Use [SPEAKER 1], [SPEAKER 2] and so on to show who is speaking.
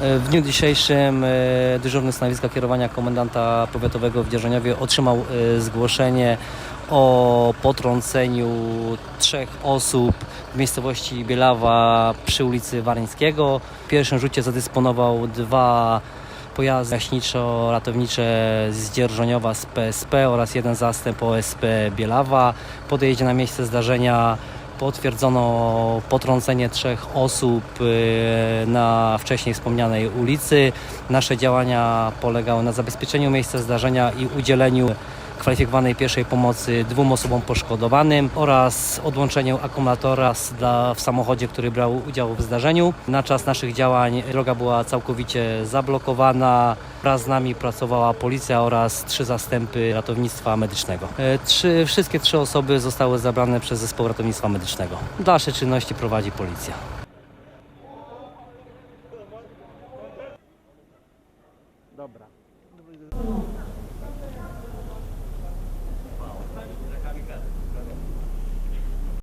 [SPEAKER 1] E, W dniu dzisiejszym e, dyżurny stanowiska kierowania komendanta powiatowego w Dzierżoniowie otrzymał e, zgłoszenie o potrąceniu trzech osób w miejscowości Bielawa przy ulicy Waryńskiego. W pierwszym rzucie zadysponował dwa pojazdy gaśniczo-ratownicze z Dzierżoniowa z PSP oraz jeden zastęp OSP Bielawa. Po dojeździe na miejsce zdarzenia potwierdzono potrącenie trzech osób e, na wcześniej wspomnianej ulicy. Nasze działania polegały na zabezpieczeniu miejsca zdarzenia i udzieleniu kwalifikowanej pierwszej pomocy dwóm osobom poszkodowanym oraz odłączeniu akumulatora dla, w samochodzie, który brał udział w zdarzeniu. Na czas naszych działań droga była całkowicie zablokowana. Wraz z nami pracowała policja oraz trzy zastępy ratownictwa medycznego. E, Trzy, wszystkie trzy osoby zostały zabrane przez zespół ratownictwa medycznego. Dalsze czynności prowadzi policja.